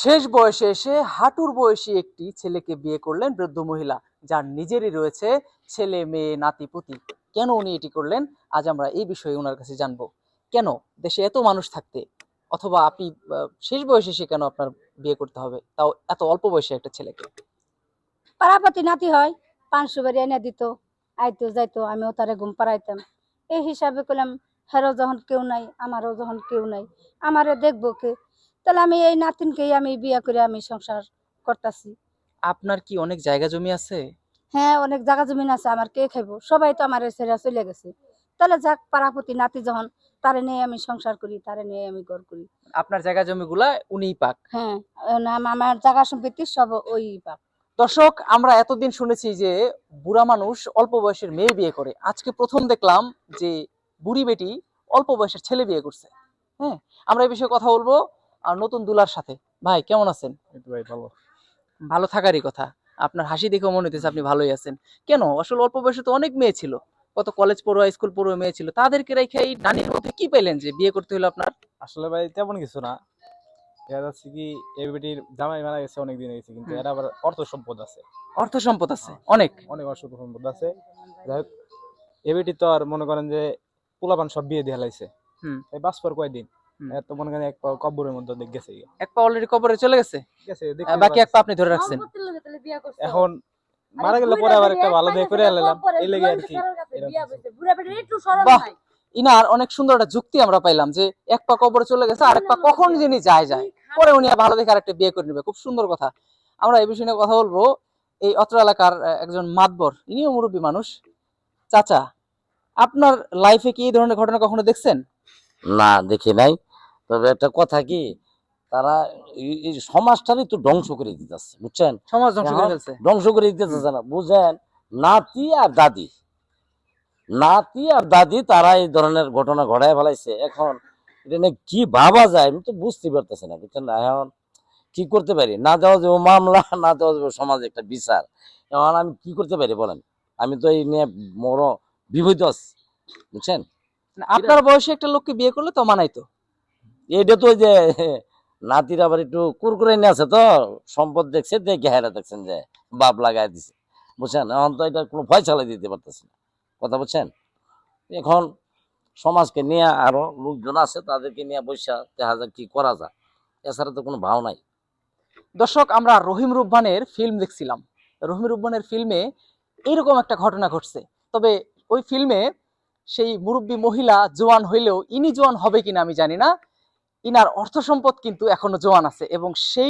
শেষ বয়সে এসে হাঁটুর বয়সী একটি ছেলেকে বিয়ে করলেন বৃদ্ধ মহিলা, যার নিজেরই রয়েছে ছেলে, মেয়ে, নাতি, পুতি। কেন উনি এটি করলেন? আজ আমরা এই বিষয়ে ওনার কাছে জানব। কেন? দেশে এত মানুষ থাকতে? অথবা আপনি শেষ বয়সে এসে কেন আপনার বিয়ে করতে হবে? তাও এত অল্প বয়সে একটা ছেলেকে। পাড়াপাতি নাতি হয় পাঁচশো বাড়ি এনে দিত, আইতো যাইতো, আমিও তারে ঘুম পাড়াইতাম। এই হিসাবে করলাম হেরো যখন কেউ নাই, আমারও যখন কেউ নাই, আমারে দেখব কে? তাহলে আমি এই নাতিনকেই আমি বিয়ে করে আমি সংসার করতেছি। আপনার কি অনেক জায়গা জমি আছে? হ্যাঁ অনেক জায়গা জমি আছে আমার কে খাইবো? সবাই তো আমার ছেড়ে চলে গেছে। তাহলে যাক পাড়াপতি নাতি যখন তারে নিয়ে আমি সংসার করি তারে নিয়ে আমি ঘর করি। আপনার জায়গা জমিগুলা উনিই পাক। হ্যাঁ আমার জায়গা সম্পত্তি সব ওই পাক। দর্শক আমরা এতদিন শুনেছি যে বুড়া মানুষ অল্প বয়সের মেয়ে বিয়ে করে। আজকে প্রথম দেখলাম যে বুড়ি বেটি অল্প বয়সের ছেলে বিয়ে করছে। হ্যাঁ আমরা এই বিষয়ে কথা বলব। আর নতুন দুলার সাথে। ভাই কেমন আছেন? ভাই ভালো। ভালো থাকারই কথা। আপনার হাসি দেখে মনে হইতেছে আপনি ভালোই আছেন। কেন? আসলে অল্প বয়সে তো অনেক মেয়ে ছিল। কত কলেজ পড়ুয়া স্কুল পড়ুয়া মেয়ে ছিল। তাদেরকে রেখে এই নানির মধ্যে কি পেলেন যে বিয়ে করতে হলো আপনার? আসলে ভাই তেমন কিছু না। দেখা যাচ্ছে কি এই বেটির জামাই মারা গেছে অনেক দিন হয়ে গেছে কিন্তু এর আবার অর্থ সম্পদ আছে। অর্থ সম্পদ আছে? অনেক? অনেক অর্থ সম্পদ আছে। যাই হোক এই বেটি তো আর মনে করেন যে পোলাপান সব বিয়ে দিয়ে লাইছে। হুম। এই কয়দিন? মনে করেন এক পা কব্বরের মধ্যে গেছে এক পা অলরেডি কবরে চলে গেছে? গেছে আহ, দেখতে বাকি এক পা আপনি ধরে রাখছেন। এখন মারা গেলে পরে আবার একটা ভালো দিয়ে করে এলাম। এই লেগে আর কি বাহ। ইনার অনেক সুন্দর একটা যুক্তি আমরা পাইলাম যে এক পা কবরে চলে গেছে আর এক পা কখন যিনি যায় যায়। পরে উনি ভালো দেখে আরেকটা বিয়ে করে নেবে। খুব সুন্দর কথা। আমরা এই বিষয়ে নিয়ে কথা বলব। এই অত্র এলাকার একজন মাতবর। ইনিও মুরব্বী মানুষ। চাচা আপনার লাইফে কি এই ধরনের ঘটনা কখনো দেখছেন? না দেখি নাই। তবে একটা কথা কি তারা এই- সমাজটারই তো ধ্বংস করে দিতেছে বুঝছেন? সমাজ ধ্বংস করে ফেলছে। ধ্বংস করে দিতেছে না বুঝেন? নাতি আর দাদি নাতি আর দাদি তারা এই ধরনের ঘটনা ঘটায় ফেলাইছে এখন এটা নিয়ে কি ভাবা যায় আমি তো বুঝতে পারতেছি না বুঝছেন না? এখন কি করতে পারি? না দেওয়া যাবে মামলা না দেওয়া যাবে সমাজে একটা বিচার। এখন আমি কি করতে পারি বলেন? আমি তো এই নিয়ে বড় বিভূত আছি বুঝছেন? আপনার বয়সে একটা লোককে বিয়ে করলে তো মানাইতো। এইটা তো যে, নাতির আবার একটু কুরকুরে নিয়ে আছে তো, সম্পদ দেখছে, দেখে হেরা দেখছেন যে, বাপ লাগাই দিছে। বুঝছেন? এখন তো এটা কোনো ফয়সালা দিতে পারতেছি না। কথা বুঝছেন? এখন সমাজকে নিয়ে আরও লোকজন আছে, তাদেরকে নিয়ে বসা দেখা যাক কি করা যায়। এছাড়া তো কোনো ভাও নাই। দর্শক, আমরা রহিম রুব্বানের ফিল্ম দেখছিলাম। রহিম রুব্বানের ফিল্মে এইরকম একটা ঘটনা ঘটছে। তবে ওই ফিল্মে সেই মুরব্বী মহিলা জোয়ান হইলেও ইনি জোয়ান হবে কিনা আমি জানি না। ইনার অর্থ সম্পদ কিন্তু এখনও জোয়ান আছে এবং সেই